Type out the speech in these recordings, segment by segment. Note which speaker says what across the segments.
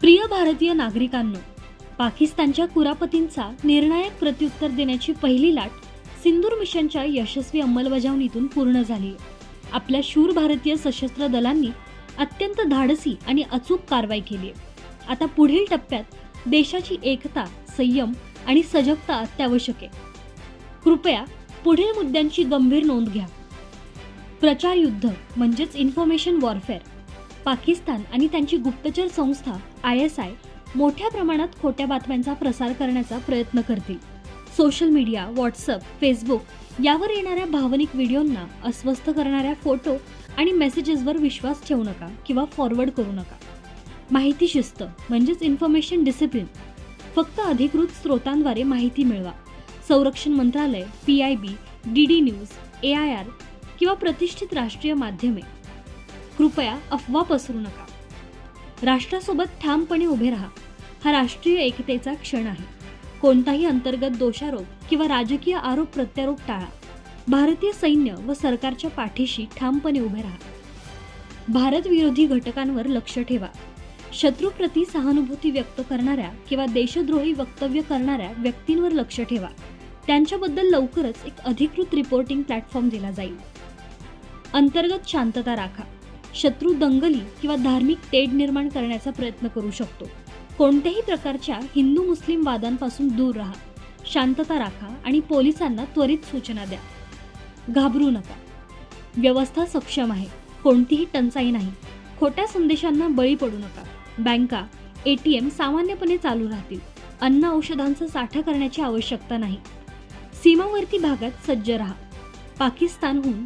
Speaker 1: प्रिय भारतीय नागरिकांनो पाकिस्तानच्या कुरापतींचा निर्णायक प्रत्युत्तर देण्याची पहिली लाट सिंदूर मिशनच्या यशस्वी अंमलबजावणीतून पूर्ण झाली. आपल्या शूर भारतीय सशस्त्र दलांनी अत्यंत धाडसी आणि अचूक कारवाई केली. आता पुढील टप्प्यात देशाची एकता संयम आणि सजगता अत्यावश्यक आहे. कृपया पुढील मुद्द्यांची गंभीर नोंद घ्या. प्रचार युद्ध म्हणजेच इन्फॉर्मेशन वॉरफेअर पाकिस्तान आणि त्यांची गुप्तचर संस्था आय एस आय मोठ्या प्रमाणात खोट्या बातम्यांचा प्रसार करण्याचा प्रयत्न करतील. सोशल मीडिया व्हॉट्सअप फेसबुक यावर येणाऱ्या भावनिक व्हिडिओंना अस्वस्थ करणाऱ्या फोटो आणि मेसेजेसवर विश्वास ठेवू नका किंवा फॉरवर्ड करू नका. माहिती शिस्त म्हणजेच इन्फॉर्मेशन डिसिप्लिन फक्त अधिकृत स्रोतांद्वारे माहिती मिळवा. संरक्षण मंत्रालय P I B D D news A I R किंवा प्रतिष्ठित राष्ट्रीय माध्यमे. कृपया अफवा पसरू नका. राष्ट्रासोबत ठामपणे उभे राहा. हा राष्ट्रीय एकतेचा क्षण आहे. कोणताही अंतर्गत दोषारोप किंवा राजकीय आरोप प्रत्यारोप टाळा. भारतीय सैन्य व सरकारच्या पाठीशी ठामपणे उभे राहा. भारत विरोधी घटकांवर लक्ष ठेवा. शत्रूप्रती सहानुभूती व्यक्त करणाऱ्या किंवा देशद्रोही वक्तव्य करणाऱ्या व्यक्तींवर लक्ष ठेवा. त्यांच्याबद्दल लवकरच एक अधिकृत रिपोर्टिंग प्लॅटफॉर्म दिला जाईल. अंतर्गत शांतता राखा. शत्रू दंगली किंवा धार्मिक तेढ निर्माण करण्याचा प्रयत्न करू शकतो. कोणत्याही प्रकारच्या हिंदू मुस्लिम वादांपासून दूर राहा. शांतता राखा आणि पोलिसांना त्वरित सूचना द्या. घाबरू नका. व्यवस्था सक्षम आहे. कोणतीही टंचाई नाही. खोट्या संदेशांना बळी पडू नका. बँका ए टी एम सामान्यपणे चालू राहतील. अन्न औषधांचा साठा करण्याची आवश्यकता नाही. सीमावर्ती भागात सज्ज राहा. पाकिस्तानहून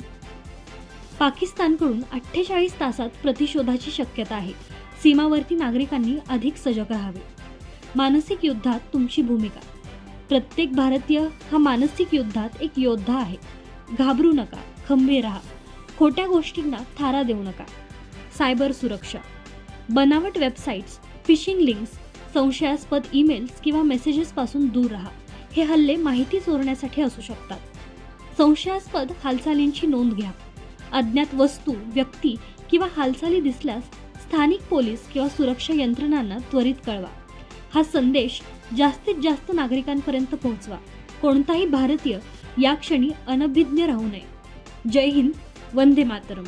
Speaker 1: पाकिस्तानकडून अठ्ठेचाळीस तासात प्रतिशोधाची शक्यता आहे. सीमावर्ती नागरिकांनी अधिक सजग राहावे. मानसिक युद्धात तुमची भूमिका. प्रत्येक भारतीय हा मानसिक युद्धात एक योद्धा आहे. घाबरू नका खंबीर राहा. खोट्या गोष्टींना थारा देऊ नका. सायबर सुरक्षा. बनावट वेबसाईट्स फिशिंग लिंक्स संशयास्पद ईमेल्स किंवा मेसेजेसपासून दूर राहा. हे हल्ले माहिती चोरण्यासाठी असू शकतात. संशयास्पद हालचालींची नोंद घ्या. अज्ञात वस्तू व्यक्ती किंवा हालचाली दिसल्यास स्थानिक पोलीस किंवा सुरक्षा यंत्रणांना त्वरित कळवा. हा संदेश जास्तीत जास्त नागरिकांपर्यंत पोहोचवा. कोणताही भारतीय या क्षणी अनभिज्ञ राहू नये. जय हिंद वंदे मातरम.